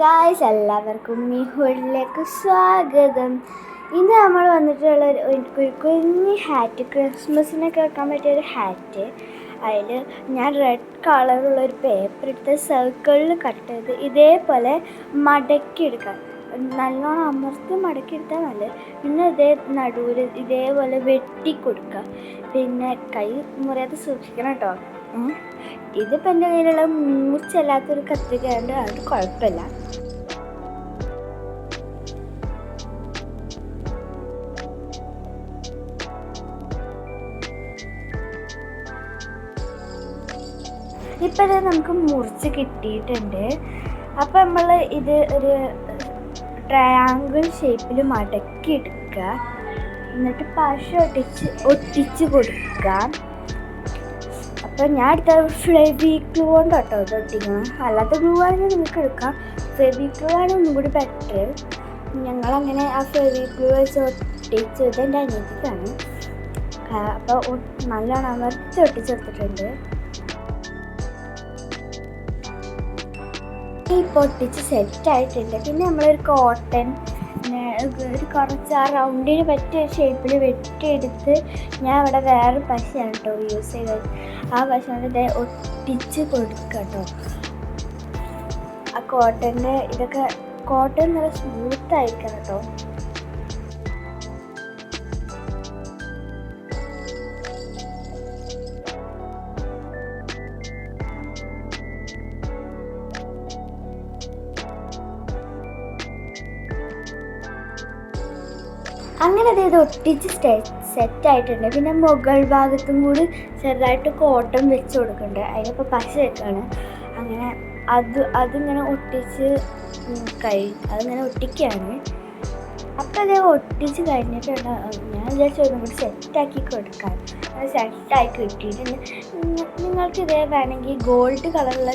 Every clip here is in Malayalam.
ഗായ്സ് എല്ലാവർക്കും ഈ ഹോളിലേക്ക് സ്വാഗതം. ഇന്ന് നമ്മൾ വന്നിട്ടുള്ള ഒരു കുഞ്ഞ് ഹാറ്റ് ക്രിസ്മസിനൊക്കെ വെക്കാൻ പറ്റിയ ഒരു ഹാറ്റ് അതിൽ ഞാൻ റെഡ് കളറുള്ള ഒരു പേപ്പർ എടുത്ത് സർക്കിളിൽ കട്ട് ചെയ്ത് ഇതേപോലെ മടക്കി എടുക്കാം. നല്ലോണം അമർത്തി മടക്കി എടുത്താൽ നല്ലത്. പിന്നെ ഇതേ നടുവിൽ ഇതേപോലെ വെട്ടി കൊടുക്കുക പിന്നെ കൈ മുറിയാതെ സൂക്ഷിക്കണം കേട്ടോ. ഇതിപ്പോൾ എന്റെ കയ്യിലുള്ള മൂർച്ചല്ലാത്തൊരു കത്രികയുണ്ട് അത് കുഴപ്പമില്ല. ഇപ്പം ഇത് നമുക്ക് മുറിച്ച് കിട്ടിയിട്ടുണ്ട്. അപ്പം നമ്മൾ ഇത് ഒരു ട്രയാങ്കിൾ ഷേപ്പിൽ മടക്കി എടുക്കുക എന്നിട്ട് പശ ഒട്ടിച്ച് ഒട്ടിച്ച് കൊടുക്കുക. അപ്പോൾ ഞാൻ എടുത്ത ഫ്ലേബി ഗ്ലൂ കൊണ്ട് കേട്ടോ ഇത് ഒട്ടിക്കണം. അല്ലാത്ത ഗ്ലൂ ആണെങ്കിൽ നിങ്ങൾക്ക് എടുക്കാം. ഫെവി ഗ്ലൂ ആണ് ഒന്നും കൂടി ബെറ്റർ ഞങ്ങളങ്ങനെ ആ ഫെവി ഗ്ലൂ വെച്ച് ഒട്ടിച്ച് എന്റെ അനിയത്തിക്കാണ്. അപ്പോൾ നല്ലോണം അമർത്തി ഒട്ടിച്ചെടുത്തിട്ടുണ്ട് ഈ പൊട്ടിച്ച് സെറ്റ് ആയിട്ടുണ്ട്. പിന്നെ നമ്മളൊരു കോട്ടൺ ഒരു കുറച്ച് ആ റൗണ്ടിന് പറ്റിയ ഷേപ്പിൽ വെട്ടിയെടുത്ത് ഞാൻ അവിടെ വേറെ പശയാണ് കേട്ടോ യൂസ് ചെയ്തത്. ആ പശ ഒട്ടിച്ച് കൊടുക്കുക കേട്ടോ ആ കോട്ടന്റെ ഇതൊക്കെ കോട്ടൺ നല്ല സ്മൂത്ത് ആയിരിക്കണം കേട്ടോ അങ്ങനെ അതായത് ഒട്ടിച്ച് സെറ്റ് ആയിട്ടുണ്ട്. പിന്നെ മുകൾ ഭാഗത്തും കൂടി ചെറുതായിട്ട് കോട്ടൺ വെച്ച് കൊടുക്കുന്നുണ്ട്. അതിനിപ്പോൾ പശ വെക്കാണ്. അങ്ങനെ അത് അതിങ്ങനെ ഒട്ടിച്ച് കഴി അതിങ്ങനെ ഒട്ടിക്കുകയാണ് അപ്പം അത് ഒട്ടിച്ച് കഴിഞ്ഞിട്ടുണ്ട്. ഞാൻ വിചാരിച്ചു ഒന്നും കൂടി സെറ്റാക്കി കൊടുക്കാൻ. സെറ്റായി കിട്ടിയിട്ടുണ്ട്. നിങ്ങ- നിങ്ങൾക്ക് ഇതേ വേണമെങ്കിൽ ഗോൾഡ് കളറുള്ള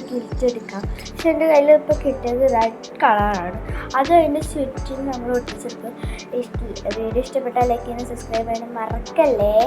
എടുക്കാം. പക്ഷെ എന്റെ കയ്യിൽ ഇപ്പോൾ കിട്ടിയത് റെഡ് കളറാണ് അത് അതിന്റെ ചുറ്റും നമ്മൾ ഒട്ടിച്ചെടുക്കും ഇഷ്ട വീഡിയോ ഇഷ്ടപ്പെട്ടാൽ ലൈക്ക് ചെയ്യാനും സബ്സ്ക്രൈബ് ചെയ്യാനും മറക്കല്ലേ?